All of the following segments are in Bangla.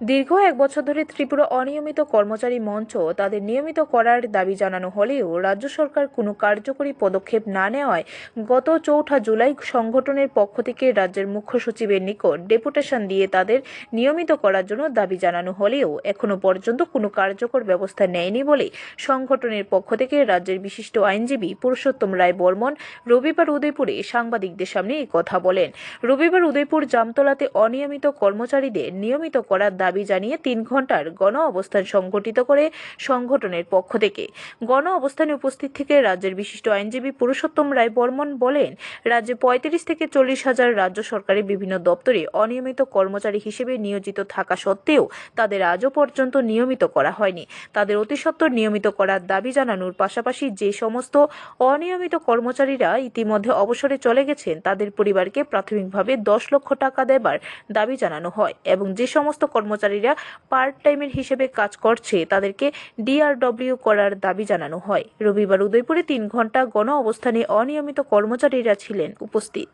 দীর্ঘ এক বছর ধরে ত্রিপুরা অনিয়মিত কর্মচারী মঞ্চ তাদের নিয়মিত করার দাবি জানানো হলেও রাজ্য সরকার কোনো কার্যকরী পদক্ষেপ না নেওয়ায় গত চৌঠা জুলাই সংগঠনের পক্ষ থেকে রাজ্যের মুখ্য সচিবের নিকট ডেপুটেশন দিয়ে তাদের নিয়মিত করার জন্য দাবি জানানো হলেও এখনও পর্যন্ত কোনো কার্যকর ব্যবস্থা নেয়নি বলে সংগঠনের পক্ষ থেকে রাজ্যের বিশিষ্ট আইনজীবী পুরুষোত্তম রায় বর্মন রবিবার উদয়পুরে সাংবাদিকদের সামনে কথা বলেন। রবিবার উদয়পুর জামতলাতে অনিয়মিত কর্মচারীদের নিয়মিত করার দাবি জানিয়ে তিন ঘণ্টার গণ অবস্থান সংগঠিত করে সংগঠনের পক্ষ থেকে। গণ অবস্থানে উপস্থিত থেকে রাজ্যের বিশিষ্ট আইনজীবী পুরুষোত্তম রায় বর্মন বলেন, রাজ্যে পঁয়ত্রিশ থেকে চল্লিশ হাজার রাজ্য সরকারের বিভিন্ন দপ্তরে অনিয়মিত কর্মচারী হিসেবে নিয়োজিত থাকা সত্ত্বেও তাদের আজও পর্যন্ত নিয়মিত করা হয়নি। তাদের অতিসত্বর নিয়মিত করার দাবি জানানোর পাশাপাশি যে সমস্ত অনিয়মিত কর্মচারীরা ইতিমধ্যে অবসরে চলে গেছেন, তাদের পরিবারকে প্রাথমিকভাবে দশ লক্ষ টাকা দেবার দাবি জানানো হয় এবং যে সমস্ত কর্মচারীরা পার্ট টাইমের হিসেবে কাজ করছে। তাদেরকে ডিআরডব্লিউ করার দাবি জানানো হয়। রবিবার উদয়পুরে তিন ঘণ্টা গণ অবস্থানে অনিয়মিত কর্মচারীরা ছিলেন উপস্থিত।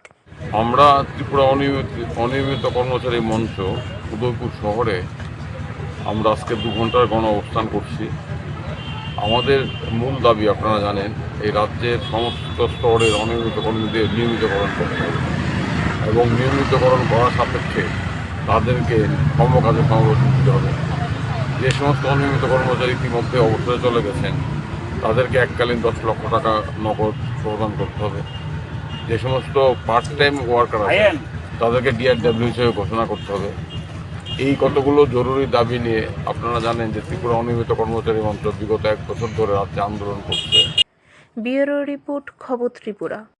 আমরা ত্রিপুরা অনিয়মিত অনিয়মিত কর্মচারী মঞ্চ উদয়পুর শহরে আমরা আজকে দু ঘণ্টার গণ অবস্থান করছি। আমাদের মূল দাবি আপনারা জানেন, এই রাজ্যের সমস্ত স্তরের অনিয়মিত কর্মীদের নিয়মিতকরণ করতে হবে। এবং নিয়মিতকরণ করার সাপেক্ষে তাদেরকে কর্মকাজে সংরক্ষণ দিতে হবে। যে সমস্ত অনিয়মিত কর্মচারী ইতিমধ্যে অবসরে চলে গেছেন তাদেরকে এককালীন দশ লক্ষ টাকা নগদ প্রদান করতে হবে। যে সমস্ত পার্ট টাইম ওয়ার্কার আছে তাদেরকে ডিআরডাব্লিউ হিসেবে ঘোষণা করতে হবে। এই কতগুলো জরুরি দাবি নিয়ে আপনারা জানেন যে ত্রিপুরা অনিয়মিত কর্মচারী মঞ্চ বিগত এক বছর ধরে রাজ্যে আন্দোলন করছে। ব্যুরো রিপোর্ট খবর ত্রিপুরা।